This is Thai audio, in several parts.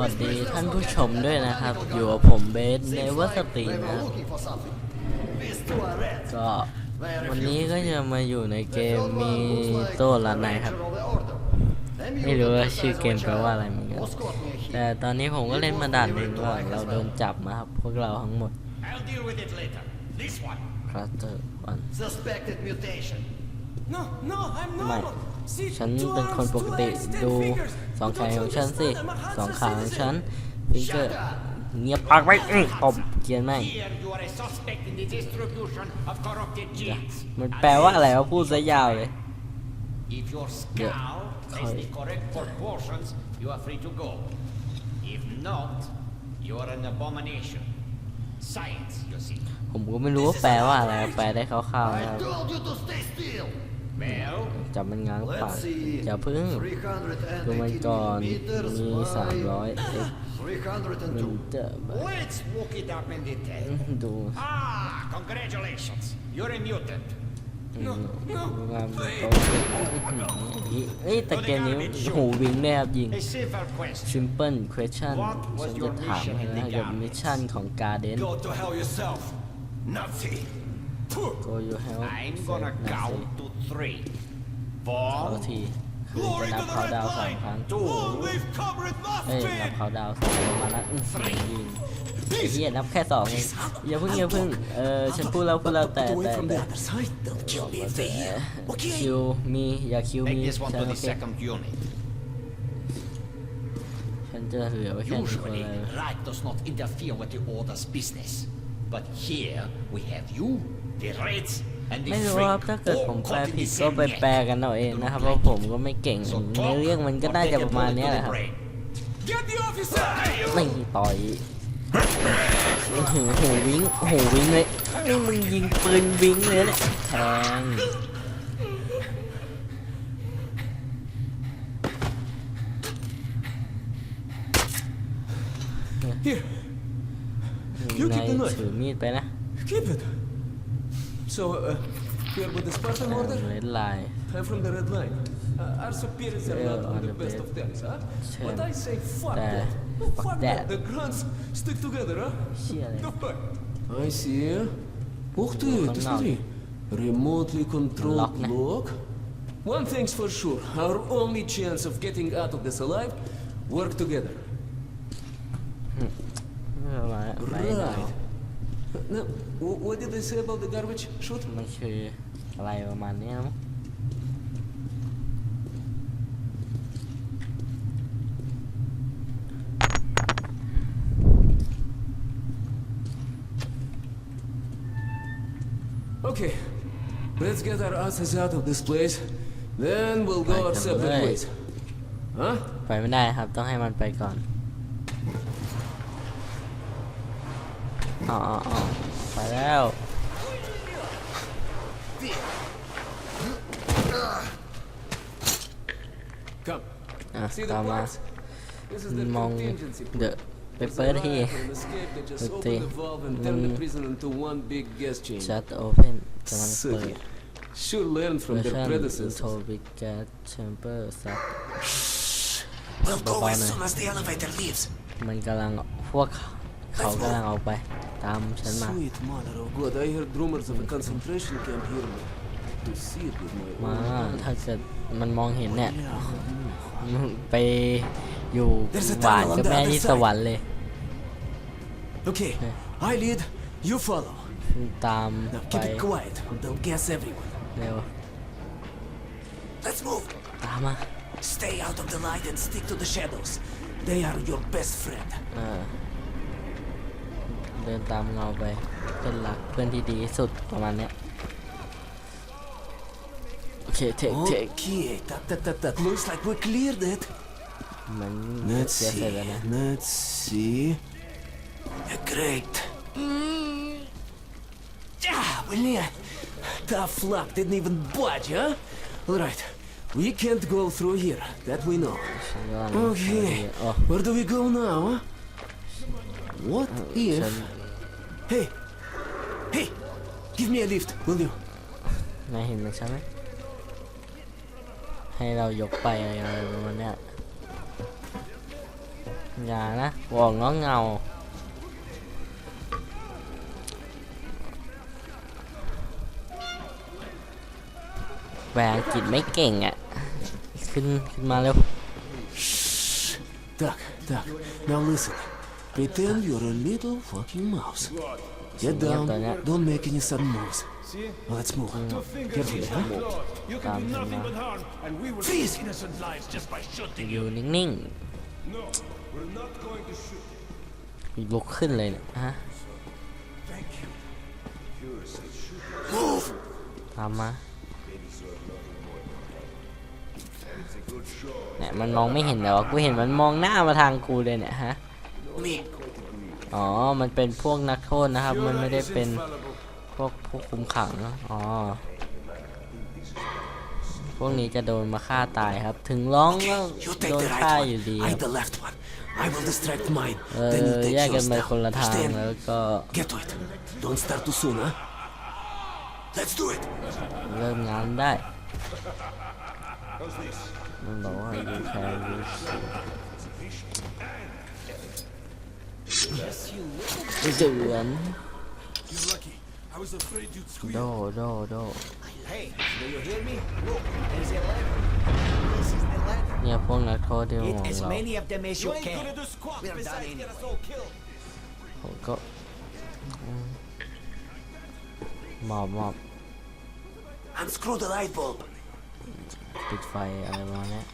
วัสดีท่านผู้ชมด้วยนะครับอยู่กับผมเบสในวัสตีนะก็วันนี้ก็จะมาอยู่ในเกมมีโต้ละนไนครับไม่รู้ว่าชื่อเกมแปลว่าอะไรเหมือนกันแต่ตอนนี้ผมก็เล่นมาด่านหนึ่งก่อนเราโดนจับนะครับพวกเราทั้งหมดคลัสเตอร์วันไม่ฉันเป็นคนปกติดูสองขาของฉันสิสองขาของฉันฟิงเกอร์เงียบปากไว้ตบเกียนไม่มันแปลว่าอะไรวะพูดซะยาวเลยเผมก็ไม่รู้ว่าแปลว่าอะไรแปลได้คร่าวๆนะครับจับมันง้างปากอย่าพึ่งดูมันก่อนมีสามร้อยเอ็กมันจะดูเอ้ยแต่เกนี้หูวิ่งแนบยิง simple question ฉันจะถามให้นะกับมิชชั่นของการเดน Go you help. I'm gonna count to three. Four. สองทีคือจะนับเขาดาวสองครั้ง Two. เอ้ยนับเขาดาวสองครั้งมาแล้วอื้อยิงไอ้เหี้ยนับแค่สองเองอย่าเพิ่งอย่าเพิ่งเออฉันพูดแล้วพูดแล้วแต่แต่แต่ oh, mm, mm, mm. uh, side. Don't kill me if they hear. คิวมีอย่าคิวมี Take ฉั this one น to โอ the เค second unit. ฉันจะเหลือไว้แค่นี้คนเล Usually, ย right does not interfere with the order's business. But here we have you ไม่รู้ว่าถ้าเกิดผมแปลผิดก็ไปแปลกันเอาเองนะครับเพราะผมก็ไม่เก่งเนื้อเรื่องมันก็น่าจะประมาณนี้แหละครับไม่ต่อยโหโหวิ่งโหวิ่งเลยนี่มึงยิงปืนวิ่งเลยเนี่ยแทงนายถือมีดไปนะ So, uh, here with the Spartan order? Red line. I'm from the red line. Uh, our superiors are not on the, best of terms, huh? But I say fuck that. Fuck, fuck that. that. The grunts stick together, huh? I see. Ух ты, ты смотри. Remotely controlled block. One thing's for sure. Our only chance of getting out of this alive, work together. Hmm. No, what did they say about the garbage shoot? Okay, let Let's get our asses out of this place. Then we'll go our separate ways. Huh? ไปไม่ได้ครับต้องให้มันไปก่อนอ๋ออ๋อไปแล้วอ่ะตามมามองเดอะไปเปิดที่ดูตีชัดโอเพนกำลังเปิด should learn from their predecessors. Toby Cat Chamber Sub. We'll go as soon as the elevator leaves. มันกำลังพวกเขากำลังออกไป Там все нормально. Sweet mother of God, I heard rumors of a concentration camp here. To see it with my own มาถ้าเกิดมันมองเห็นเนี่ยไปอยู่หวานกับแม่ที่สวรรค์เลย oh, Okay, I lead, you follow. ตาม keep it quiet, don't guess everyone. เร็ว Let's move. ตามมา Stay out of the light and stick to the shadows. They are your best friend. เออเดินตามเงาไปเป็่อนรักเพื่อนที่ดีสุดประมาณเนี้ยโอเคเทคเทค Okay, that, t h ต t t h looks like we cleared it. มือน Let's เสียเจ see. นะ Let's see. a Great. Yeah, блин. Tough luck didn't even budge, huh? All right. We can't go through here. That we know. Okay. Where do we go now? huh? What if? Hey, hey, give me a lift, will you? ไม่เห็นมันใช่ไหมให้เรายกไปอะไรประมาณเนี้ยอย่านะวองง้อเงาแวงจิตไม่เก่งอ่ะขึ้นขึ้นมาเร็ว Duck, duck. Now listen. Pretend you're a little fucking mouse. Get down. Don't make any sudden moves. Let's move. Carefully, huh? You can do nothing but harm, and we will save innocent lives just by shooting อยู่ you. นิ่ง No, we're not going to shoot. ๆลุกขึ้นเลยเนี่ยฮะ Thank you. Pure a shoot. ทำมาเนี่ยมันมองไม่เห็นแต่ว่ากูเห็นมันมองหน้ามาทางกูเลยเนี่ยฮะอ๋อ มันเป็นพวกนักโทษนะครับ มันไม่ได้เป็นพวกพวกคุมขังอ๋อ พวกนี้จะโดนมาฆ่าตายครับ ถึงร้องก็โดนฆ่าอยู่ดีเออแยกกันไปคนละทางแล้วก็เริ่มงานได้มันบอกว่า you can u Zoom. No, no, no. Hey, do you hear me? Look, there's a ladder. This is the ladder. Yeah, pong na to de Get as many of them as you can. We're done anyway. Oh god. Mm. Unscrew the light bulb. Spitfire, I want it.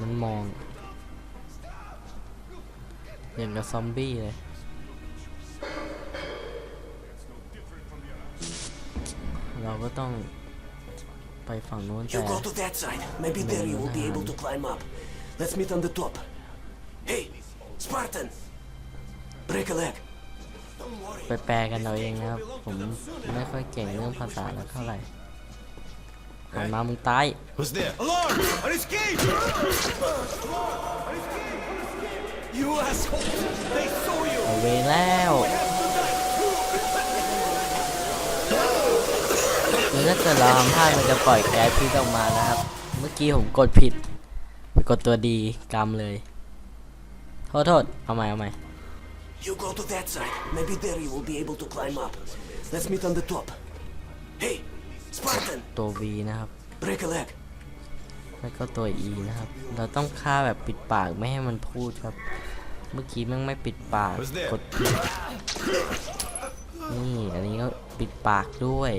มันมองเห็นกับซอมบี้เลย เราก็ต้องไปฝั่งโน้นแต่เดีครับ s p a r t a n Break a leg. Don't worry. ไปแปลกันเราเองนะครับ ผมไม่ค่อยเก่งเรื่องภาษาแล้วเท่าไหร่มัมามึงตายเอาเวแล้วถ้าเกิดเราทำพลาดมันจะปล่อยแกพี่ต้องมานะครับ เมื่อกี้ผมกดผิด ไปกดตัวดีกรรมเลยโทษๆเอาใหม่เอาใหม่ You go to that side. Maybe there you will be able to climb up. Let's meet on the top. Hey. ตัว V นะครับแล้วก็ตัว E นะครับ เราต้องฆ่าแบบปิดปากไม่ให้มันพูดครับ เมื่อกี้มันไม่ปิดปาก กดนี่ อันนี้ก็ปิดปากด้วย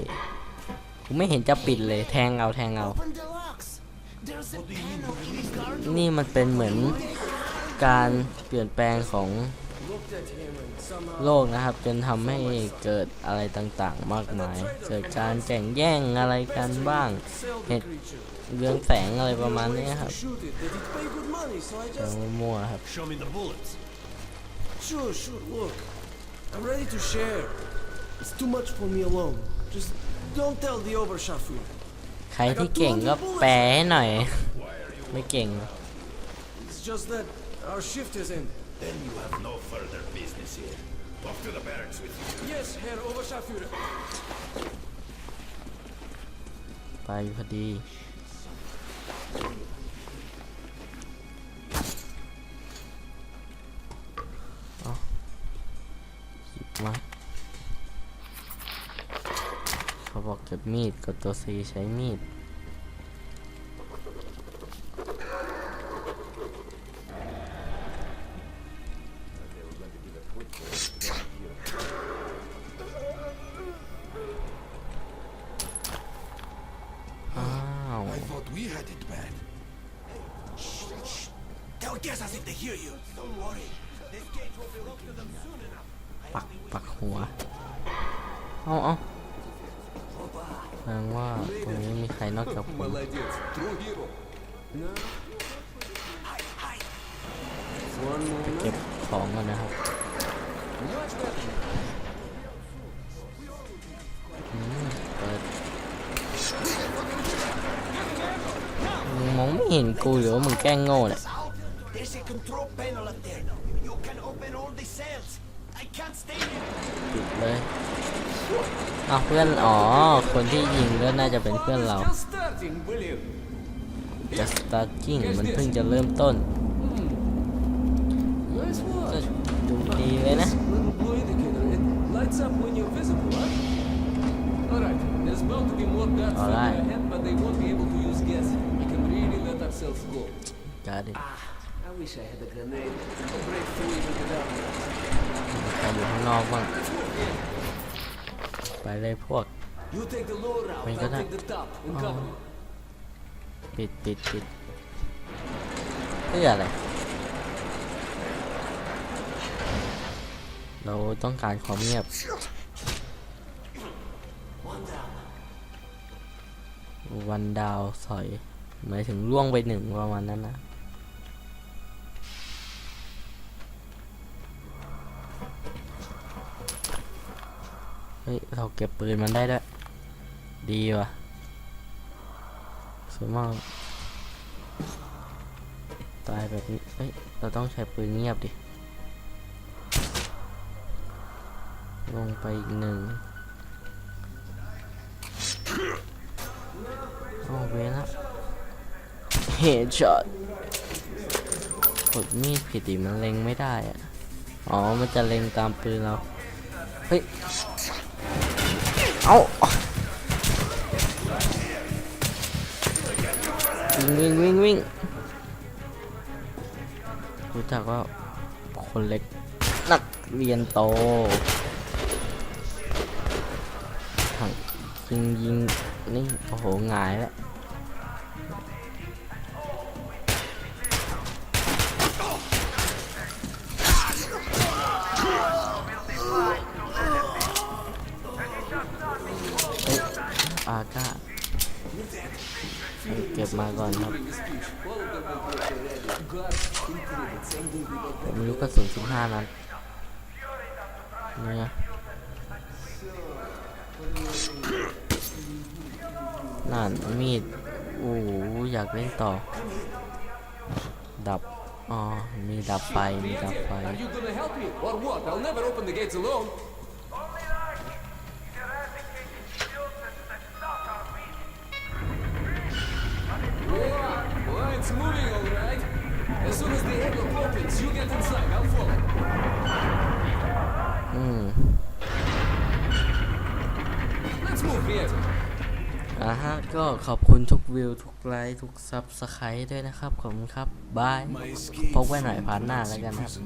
กูไม่เห็นจะปิดเลย แทงเอาแทงเอา นี่มันเป็นเหมือนการเปลี่ยนแปลงของโลกนะครับจนทำให้เกิดอะไรต่างๆมากมาย เกิดการแข่งแย่งอะไรกันบ้างเหตุเรื่องแสงอะไรประมาณนี้ครับมั่วครับใครที่เก่งก็แปลให้หน่อย ไม่เก่ง It's just that our shift is n Then you have no further business here. Off to the barracks with you. Yes, Herr Oberscharführer. ไปพอดีเอาหยิบมาเขาบอกเก็บมีดกดตัวซีใช้มีด thought we had it bad. Shh, shh. Tell guess u s if they hear you. Don't worry. This g a t e will b e l o c k e d to them soon enough. ปักปักหัว เอาเอาแสดงว่าตรงนี้มีใครนอกจากผมไปเก็บของกันนะครับเห็นกูหรือว่ามึงแกล้งโง่เนี่ยปิดเลยเอาเพื่อนอ๋อคนที่ยิงก็น่าจะเป็นเพื่อนเรา just starting มันเพิ่งจะเริ่มต้นดูดีเลยนะ Alright. self go. Got it. Ah, I wish I had a grenade. A breakthrough even without it. ไปอยู่ข้างนอกบ้างไปเลยพวก You take the low route, Wait, I gonna- take the top and cover. me. ปิดปิดปิดเพื่ออะไรเราต้องการความเงียบ วันดาวสอยหมายถึงล่วงไปหนึ่งประมาณนั้นนะ เฮ้ย เราเก็บปืนมันได้ด้วยดีว่ะสวยมาก ตายแบบนี้เฮ้ย เราต้องใช้ปืนเงียบดิ ลงไปอีกหนึ่งโอ้เวลวเฮดช็อตกดมีดผิดดิมันเล็งไม่ได้อะอ๋อ มันจะเล็งตาม ปืนเราเฮ้ย เอาวิ่งวิ่งวิ่งวิ่งรู้จักว่า คน เล็กนักเรียน โตถังยิงยิงนี่ โอ้โห งายแล้วผมมีลูกกระสุนสิบห้านัดเนี่ยนั่น มีดโอ้อยากเล่นต่อ ดับ อ๋อ มีดับไปมีดับไปก็ขอบคุณทุกวิว ทุกไลค์ ทุกซับสไครต์ด้วยนะครับ ขอบคุณครับบาย พบกันหน่อยผ่านหน้าแล้วกันครับ